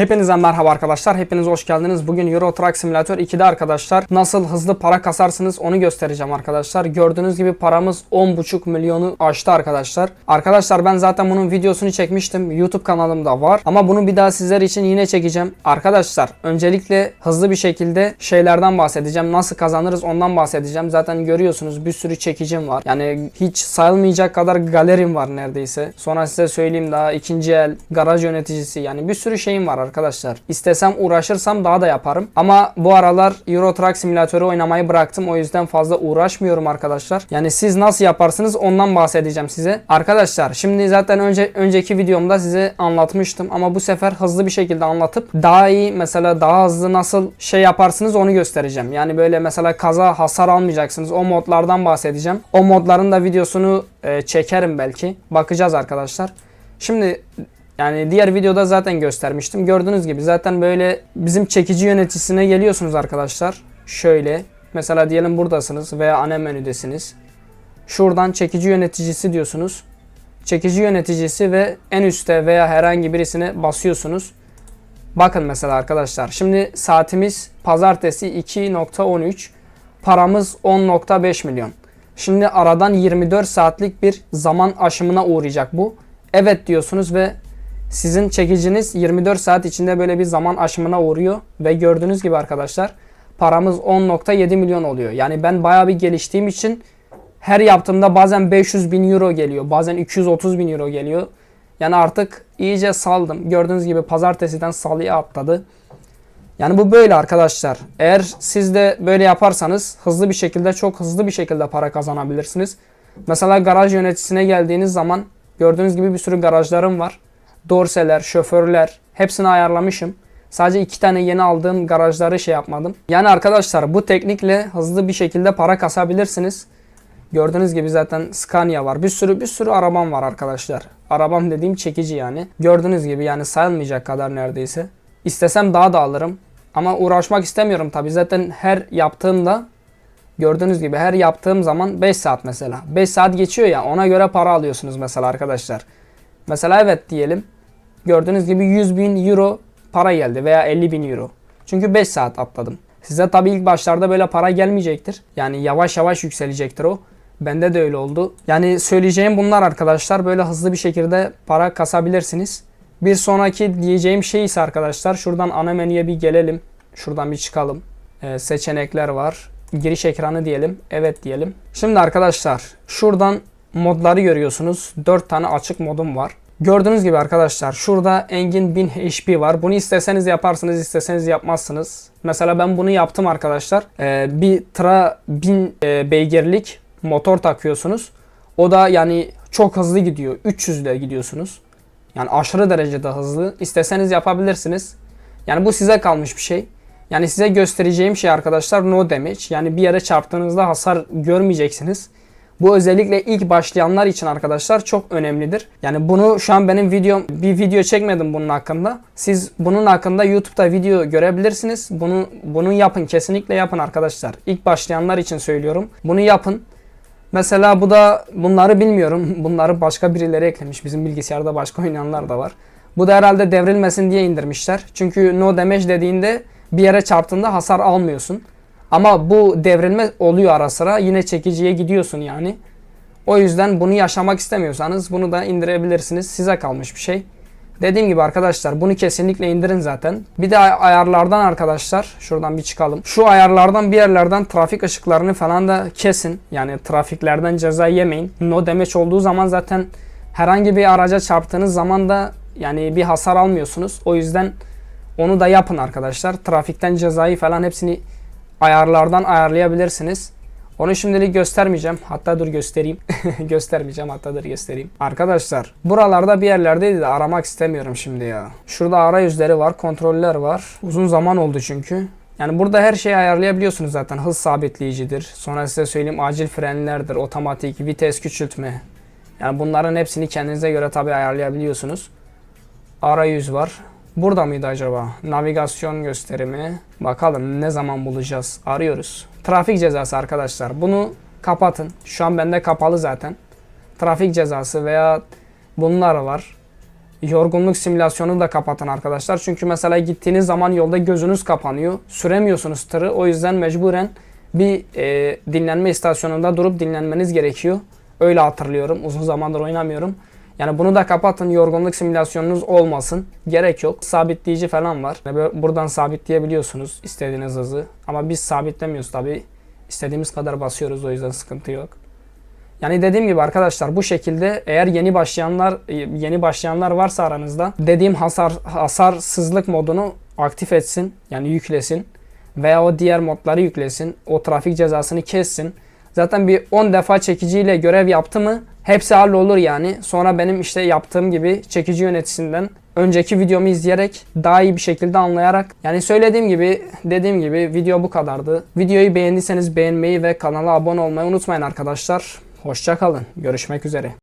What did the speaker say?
Hepinize merhaba arkadaşlar. Hepiniz hoş geldiniz. Bugün Euro Truck Simulator 2'de arkadaşlar nasıl hızlı para kasarsınız onu göstereceğim arkadaşlar. Gördüğünüz gibi paramız 10.5 milyonu aştı arkadaşlar. Arkadaşlar ben zaten bunun videosunu çekmiştim. YouTube kanalımda var. Ama bunu bir daha sizler için yine çekeceğim. Arkadaşlar öncelikle hızlı bir şekilde şeylerden bahsedeceğim. Nasıl kazanırız ondan bahsedeceğim. Zaten görüyorsunuz bir sürü çekicim var. Yani hiç sayılmayacak kadar galerim var neredeyse. Sonra size söyleyeyim daha ikinci el garaj yöneticisi yani bir sürü şeyim var arkadaşlar. İstesem uğraşırsam daha da yaparım. Ama bu aralar Euro Truck Simülatörü oynamayı bıraktım. O yüzden fazla uğraşmıyorum arkadaşlar. Yani siz nasıl yaparsınız ondan bahsedeceğim size. Arkadaşlar şimdi zaten önce önceki videomda size anlatmıştım ama bu sefer hızlı bir şekilde anlatıp daha iyi mesela daha hızlı nasıl şey yaparsınız onu göstereceğim. Yani böyle mesela kaza hasar almayacaksınız. O modlardan bahsedeceğim. O modların da videosunu e, çekerim belki. Bakacağız arkadaşlar. Şimdi yani diğer videoda zaten göstermiştim. Gördüğünüz gibi zaten böyle bizim çekici yöneticisine geliyorsunuz arkadaşlar. Şöyle. Mesela diyelim buradasınız veya ana menüdesiniz. Şuradan çekici yöneticisi diyorsunuz. Çekici yöneticisi ve en üstte veya herhangi birisine basıyorsunuz. Bakın mesela arkadaşlar. Şimdi saatimiz pazartesi 2.13. Paramız 10.5 milyon. Şimdi aradan 24 saatlik bir zaman aşımına uğrayacak bu. Evet diyorsunuz ve sizin çekiciniz 24 saat içinde böyle bir zaman aşımına uğruyor ve gördüğünüz gibi arkadaşlar paramız 10.7 milyon oluyor. Yani ben bayağı bir geliştiğim için her yaptığımda bazen 500 bin euro geliyor. Bazen 230 bin euro geliyor. Yani artık iyice saldım. Gördüğünüz gibi pazartesiden salıya atladı. Yani bu böyle arkadaşlar. Eğer siz de böyle yaparsanız hızlı bir şekilde çok hızlı bir şekilde para kazanabilirsiniz. Mesela garaj yöneticisine geldiğiniz zaman gördüğünüz gibi bir sürü garajlarım var. Dorseler, şoförler hepsini ayarlamışım. Sadece iki tane yeni aldığım garajları şey yapmadım. Yani arkadaşlar bu teknikle hızlı bir şekilde para kasabilirsiniz. Gördüğünüz gibi zaten Scania var. Bir sürü bir sürü arabam var arkadaşlar. Arabam dediğim çekici yani. Gördüğünüz gibi yani sayılmayacak kadar neredeyse. İstesem daha da alırım. Ama uğraşmak istemiyorum tabi. Zaten her yaptığımda gördüğünüz gibi her yaptığım zaman 5 saat mesela. 5 saat geçiyor ya ona göre para alıyorsunuz mesela arkadaşlar. Mesela evet diyelim. Gördüğünüz gibi 100 bin euro para geldi veya 50 bin euro. Çünkü 5 saat atladım. Size tabii ilk başlarda böyle para gelmeyecektir. Yani yavaş yavaş yükselecektir o. Bende de öyle oldu. Yani söyleyeceğim bunlar arkadaşlar. Böyle hızlı bir şekilde para kasabilirsiniz. Bir sonraki diyeceğim şey ise arkadaşlar şuradan ana menüye bir gelelim. Şuradan bir çıkalım. Ee, seçenekler var. Giriş ekranı diyelim. Evet diyelim. Şimdi arkadaşlar şuradan modları görüyorsunuz. 4 tane açık modum var. Gördüğünüz gibi arkadaşlar şurada Engin 1000 HP var. Bunu isteseniz yaparsınız, isteseniz yapmazsınız. Mesela ben bunu yaptım arkadaşlar. Ee, bir Tra 1000 e, beygirlik motor takıyorsunuz. O da yani çok hızlı gidiyor. 300 ile gidiyorsunuz. Yani aşırı derecede hızlı. İsteseniz yapabilirsiniz. Yani bu size kalmış bir şey. Yani size göstereceğim şey arkadaşlar no damage. Yani bir yere çarptığınızda hasar görmeyeceksiniz. Bu özellikle ilk başlayanlar için arkadaşlar çok önemlidir. Yani bunu şu an benim videom bir video çekmedim bunun hakkında. Siz bunun hakkında YouTube'da video görebilirsiniz. Bunu bunu yapın kesinlikle yapın arkadaşlar. İlk başlayanlar için söylüyorum. Bunu yapın. Mesela bu da bunları bilmiyorum. Bunları başka birileri eklemiş. Bizim bilgisayarda başka oynayanlar da var. Bu da herhalde devrilmesin diye indirmişler. Çünkü no damage dediğinde bir yere çarptığında hasar almıyorsun. Ama bu devrilme oluyor ara sıra. Yine çekiciye gidiyorsun yani. O yüzden bunu yaşamak istemiyorsanız bunu da indirebilirsiniz. Size kalmış bir şey. Dediğim gibi arkadaşlar bunu kesinlikle indirin zaten. Bir de ay- ayarlardan arkadaşlar şuradan bir çıkalım. Şu ayarlardan bir yerlerden trafik ışıklarını falan da kesin. Yani trafiklerden ceza yemeyin. No damage olduğu zaman zaten herhangi bir araca çarptığınız zaman da yani bir hasar almıyorsunuz. O yüzden onu da yapın arkadaşlar. Trafikten cezayı falan hepsini ayarlardan ayarlayabilirsiniz. Onu şimdilik göstermeyeceğim. Hatta dur göstereyim. göstermeyeceğim hatta dur göstereyim. Arkadaşlar buralarda bir yerlerdeydi de aramak istemiyorum şimdi ya. Şurada arayüzleri var, kontroller var. Uzun zaman oldu çünkü. Yani burada her şeyi ayarlayabiliyorsunuz zaten. Hız sabitleyicidir. Sonra size söyleyeyim acil frenlerdir, otomatik, vites küçültme. Yani bunların hepsini kendinize göre tabi ayarlayabiliyorsunuz. Arayüz var. Burada mıydı acaba? Navigasyon gösterimi. Bakalım ne zaman bulacağız. Arıyoruz. Trafik cezası arkadaşlar. Bunu kapatın. Şu an bende kapalı zaten. Trafik cezası veya bunlar var. Yorgunluk simülasyonunu da kapatın arkadaşlar. Çünkü mesela gittiğiniz zaman yolda gözünüz kapanıyor. Süremiyorsunuz tırı. O yüzden mecburen bir e, dinlenme istasyonunda durup dinlenmeniz gerekiyor. Öyle hatırlıyorum. Uzun zamandır oynamıyorum. Yani bunu da kapatın. Yorgunluk simülasyonunuz olmasın. Gerek yok. Sabitleyici falan var. Yani buradan sabitleyebiliyorsunuz istediğiniz hızı. Ama biz sabitlemiyoruz tabi. İstediğimiz kadar basıyoruz o yüzden sıkıntı yok. Yani dediğim gibi arkadaşlar bu şekilde eğer yeni başlayanlar yeni başlayanlar varsa aranızda dediğim hasar hasarsızlık modunu aktif etsin. Yani yüklesin veya o diğer modları yüklesin. O trafik cezasını kessin. Zaten bir 10 defa çekiciyle görev yaptı mı hepsi hallolur yani. Sonra benim işte yaptığım gibi çekici yöneticisinden önceki videomu izleyerek daha iyi bir şekilde anlayarak yani söylediğim gibi dediğim gibi video bu kadardı. Videoyu beğendiyseniz beğenmeyi ve kanala abone olmayı unutmayın arkadaşlar. Hoşça kalın. Görüşmek üzere.